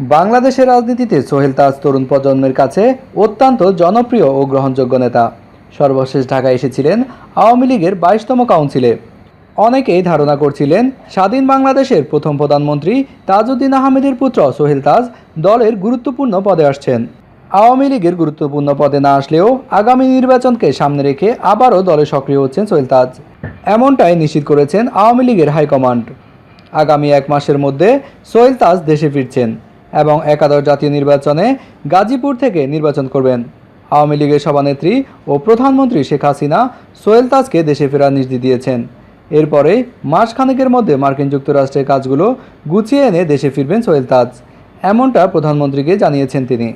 বাংলাদেশের রাজনীতিতে সোহেল তাজ তরুণ প্রজন্মের কাছে অত্যন্ত জনপ্রিয় ও গ্রহণযোগ্য নেতা। সর্বশেষ ঢাকায় এসেছিলেন আওয়ামী লীগের বাইশতম কাউন্সিলে। অনেকেই ধারণা করছিলেন, স্বাধীন বাংলাদেশের প্রথম প্রধানমন্ত্রী তাজউদ্দিন আহমেদের পুত্র সোহেল তাজ দলের গুরুত্বপূর্ণ পদে আসছেন। আওয়ামী লীগের গুরুত্বপূর্ণ পদে না আসলেও আগামী নির্বাচনকে সামনে রেখে আবারও দলে সক্রিয় হচ্ছেন সোহেল তাজ। এমনটাই নিশ্চিত করেছেন আওয়ামী লীগের হাইকমান্ড। আগামী এক মাসের মধ্যে সোহেল তাজ দেশে ফিরছেন। এবং একাদশ জাতীয় নির্বাচনে গাজীপুর থেকে নির্বাচন করবেন। আওয়ামী লীগের সভানেত্রী ও প্রধানমন্ত্রী শেখ হাসিনা সোহেল তাজকে দেশে ফেরার নির্দেশ দিয়েছেন। এরপরে মাস খানেকের মধ্যে মার্কিন যুক্তরাষ্ট্রের কাজগুলো গুছিয়ে এনে দেশে ফিরবেন সোহেল তাজ। এমনটা প্রধানমন্ত্রীকে জানিয়েছেন তিনি.